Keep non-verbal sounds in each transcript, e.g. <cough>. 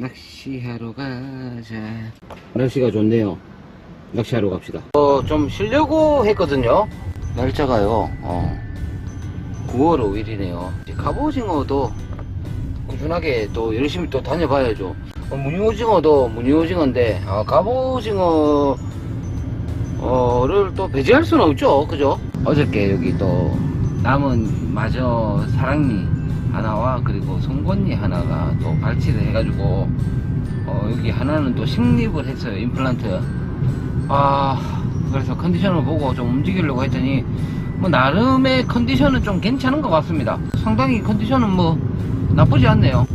낚시하러 가자. 날씨가 좋네요. 낚시하러 갑시다. 어, 좀 쉬려고 했거든요. 날짜가요, 어, 9월 5일이네요. 갑오징어도 꾸준하게 또 열심히 또 다녀봐야죠. 어, 무늬오징어도 무늬오징어인데, 어, 갑오징어, 어를 또 배제할 수는 없죠. 그죠? 어저께 여기 또 남은 마저 사랑니 하나와 그리고 송곳니 하나가 또 발치를 해가지고 어, 여기 하나는 또 식립을 했어요. 임플란트. 아, 그래서 컨디션을 보고 좀 움직이려고 했더니 뭐 나름의 컨디션은 좀 괜찮은 것 같습니다. 상당히 컨디션은 뭐 나쁘지 않네요.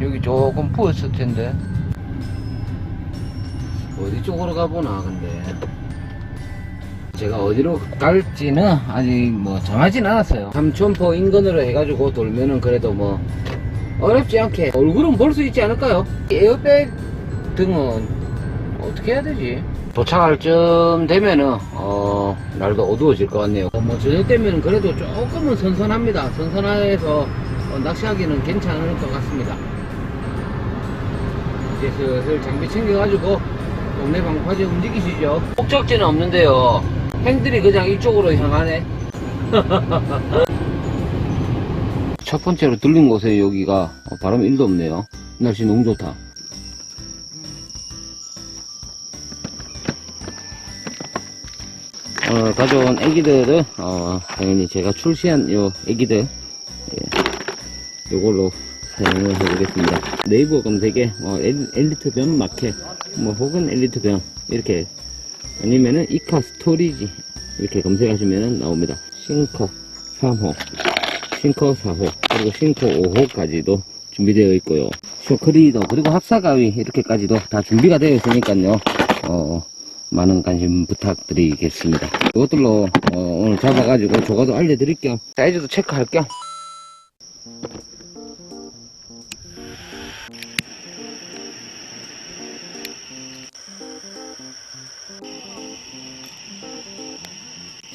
여기 조금 부었을 텐데. 어디 쪽으로 가보나 근데 제가 어디로 갈지는 아직 뭐 정하진 않았어요 삼천포 인근으로 해가지고 돌면은 그래도 뭐 어렵지 않게 얼굴은 볼 수 있지 않을까요? 에어백 등은 어떻게 해야 되지? 도착할 쯤 되면은 어 날도 어두워질 것 같네요 뭐 저녁 되면은 그래도 조금은 선선합니다 선선해서 어, 낚시하기는 괜찮을 것 같습니다 이제 슬슬 장비 챙겨가지고 동네 방파제 움직이시죠. 목적지는 없는데요. 행들이 그냥 이쪽으로 향하네. <laughs> 첫 번째로 들린 곳에 여기가 어, 바람 1도 없네요. 날씨 너무 좋다. 어, 가져온 애기들은 어, 당연히 제가 출시한 요 애기들 예, 요걸로 사용을 해보겠습니다. 네이버 검색에 어, 엘- 엘리트 변 마켓 뭐 혹은 엘리트 변 이렇게 아니면은 이카 스토리지 이렇게 검색하시면 나옵니다. 싱커 3호, 싱커 4호 그리고 싱커 5호까지도 준비되어 있고요. 쇼크리더 그리고 합사가위 이렇게까지도 다 준비가 되어 있으니까요. 어, 많은 관심 부탁드리겠습니다. 이것들로 어, 오늘 잡아가지고 조가도 알려드릴 겸 사이즈도 체크할 겸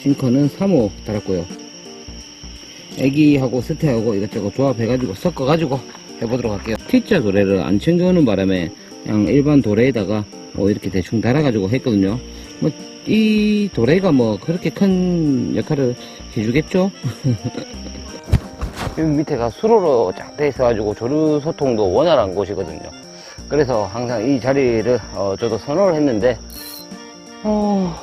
싱커는 3호 달았고요. 애기하고 스테하고 이것저것 조합해가지고 섞어가지고 해보도록 할게요. T자 도래를 안 챙겨오는 바람에 그냥 일반 도래에다가 뭐 이렇게 대충 달아가지고 했거든요. 뭐 이 도래가 뭐 그렇게 큰 역할을 해주겠죠? <laughs> 여기 밑에가 수로로 쫙 돼 있어가지고 조류 소통도 원활한 곳이거든요. 그래서 항상 이 자리를 어, 저도 선호를 했는데 어,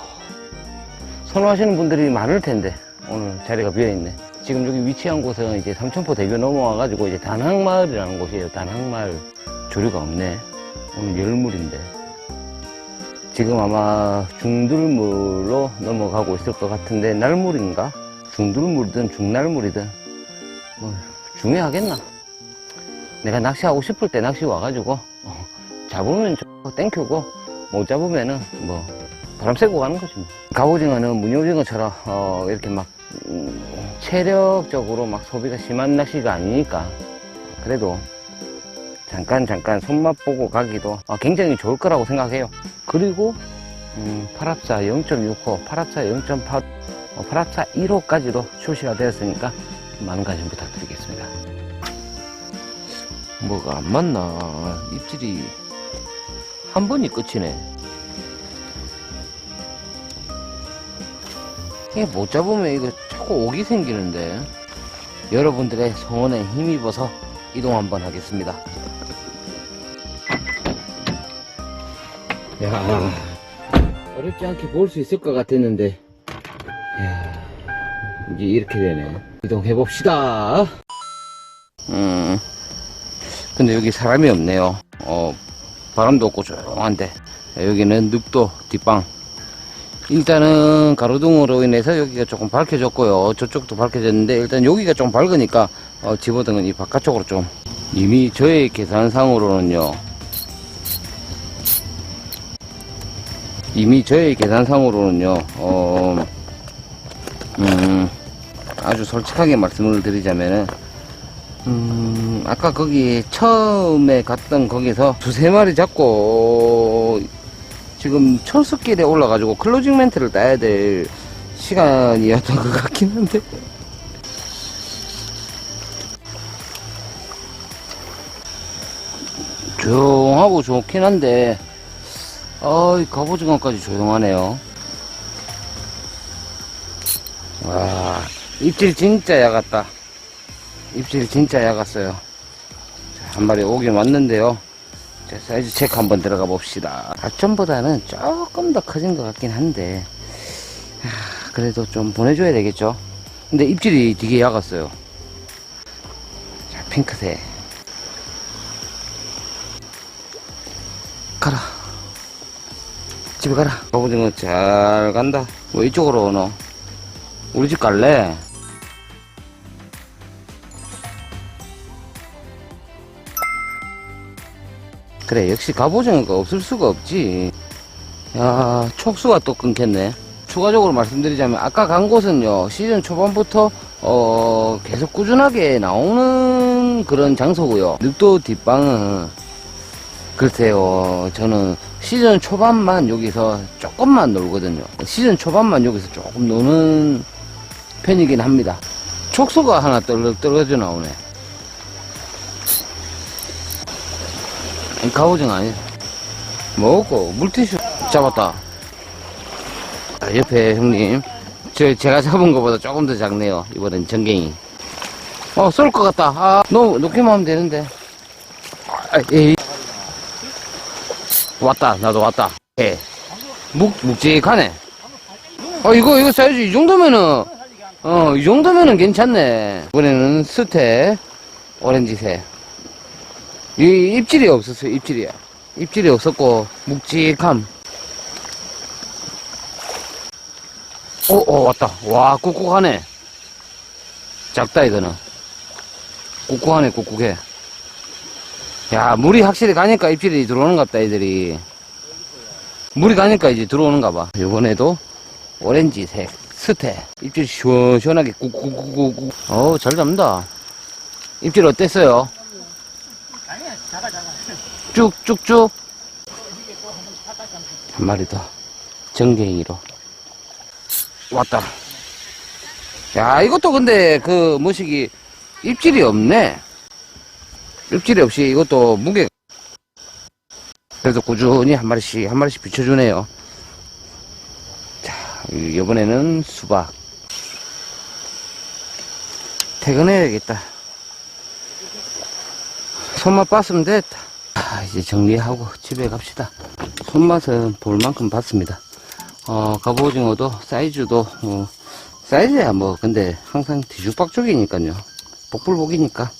선호하시는 분들이 많을 텐데 오늘 자리가 비어 있네. 지금 여기 위치한 곳은 이제 삼천포 대교 넘어와 가지고 이제 단항마을이라는 곳이에요. 단항마을 조류가 없네. 오늘 열물인데 지금 아마 중들물로 넘어가고 있을 것 같은데 날물인가? 중들물이든 중날물이든 뭐 중요하겠나? 내가 낚시하고 싶을 때 낚시 와가지고 어, 잡으면 좋고 땡큐고 못 잡으면은 뭐 바람 쐬고 가는 거지 뭐. 갑오징어는 무늬오징어처럼 어, 이렇게 막 음, 체력적으로 막 소비가 심한 낚시가 아니니까. 그래도 잠깐 잠깐 손맛 보고 가기도 어, 굉장히 좋을 거라고 생각해요. 그리고 음, 팔합사 0.6호, 팔합사 0.8, 어, 팔합사 1호까지도 출시가 되었으니까 많은 관심 부탁드리겠습니다. 뭐가 안 맞나? 입질이 한 번이 끝이네 이게 못 잡으면 이거 자꾸 오기 생기는데. 여러분들의 성원에 힘입어서 이동 한번 하겠습니다. 야 어렵지 않게 볼 수 있을 것 같았는데. 야 이제 이렇게 되네. 이동해 봅시다. 음 근데 여기 사람이 없네요. 어 바람도 없고 조용한데. 여기는 늪도 뒷방 일단은 가로등으로 인해서 여기가 조금 밝혀졌고요. 저쪽도 밝혀졌는데 일단 여기가 좀 밝으니까 어, 집어등은 이 바깥쪽으로 좀 이미 저의 계산상으로는요. 이미 저의 계산상으로는요. 어, 음, 아주 솔직하게 말씀을 드리자면은 음, 아까 거기 처음에 갔던 거기서 두세 마리 잡고 지금 철수길에 올라가지고 클로징 멘트를 따야 될 시간이었던 것 같긴 한데 조용하고 좋긴 한데, 어이, 갑오징어까지 조용하네요. 와, 입질 진짜 야갔다. 입질 진짜 야갔어요. 자, 한 마리 오긴 왔는데요. 자, 사이즈 체크 한번 들어가 봅시다. 작전보다는 조금 더 커진 것 같긴 한데, 하, 그래도 좀 보내줘야 되겠죠? 근데 입질이 되게 야갔어요. 자, 핑크색. 가라. 집에 가라. 갑오징어 잘 간다. 뭐 이쪽으로 오노? 우리 집 갈래? 그래, 역시 갑오징어가 없을 수가 없지. 야, 촉수가 또 끊겼네. 추가적으로 말씀드리자면, 아까 간 곳은요, 시즌 초반부터, 어, 계속 꾸준하게 나오는 그런 장소고요. 늑도 뒷방은, 글쎄요, 저는 시즌 초반만 여기서 조금만 놀거든요. 시즌 초반만 여기서 조금 노는 편이긴 합니다. 촉수가 하나 떨어, 떨어져 나오네. 가오징어 아니 먹고 물티슈 잡았다. 아, 옆에 형님, 저 제가 잡은 것보다 조금 더 작네요. 이번엔 전갱이. 어, 쏠 것 같다. 아, 너무 높게만 하면 되는데. 아, 에이. 왔다, 나도 왔다. 예. 묵, 묵직하네. 어, 이거, 이거 사이즈 이 정도면은, 어, 이 정도면은 괜찮네. 이번에는 스테, 오렌지색. 이 입질이 없었어요, 입질이. 입질이 없었고, 묵직함. 오, 오, 왔다. 와, 꾹꾹하네. 작다, 이거는. 꾹꾹하네, 꾹꾹해. 야, 물이 확실히 가니까 입질이 들어오는가 보다, 애들이. 물이 가니까 이제 들어오는가 봐. 이번에도 오렌지색, 스테. 입질 시원시원하게 꾹꾹꾹꾹. 어우, 잘 잡는다. 입질 어땠어요? 쭉쭉쭉. 한 마리 더. 정갱이로. 왔다. 야, 이것도 근데 그 뭐시기 입질이 없네. 입질이 없이 이것도 무게 그래도 꾸준히 한 마리씩 한 마리씩 비춰주네요. 자, 이- 이번에는 수박. 퇴근해야겠다. 손맛 봤으면 됐다. 아, 이제 정리하고 집에 갑시다. 손맛은 볼 만큼 봤습니다. 어, 갑오징어도 사이즈도 뭐 사이즈야 뭐 근데 항상 뒤죽박죽이니까요. 복불복이니까.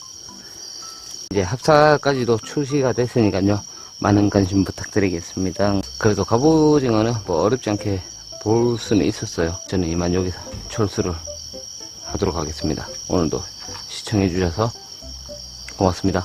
이제 합사까지도 출시가 됐으니까요. 많은 관심 부탁드리겠습니다. 그래도 갑오징어는 뭐 어렵지 않게 볼 수는 있었어요. 저는 이만 여기서 철수를 하도록 하겠습니다. 오늘도 시청해 주셔서 고맙습니다.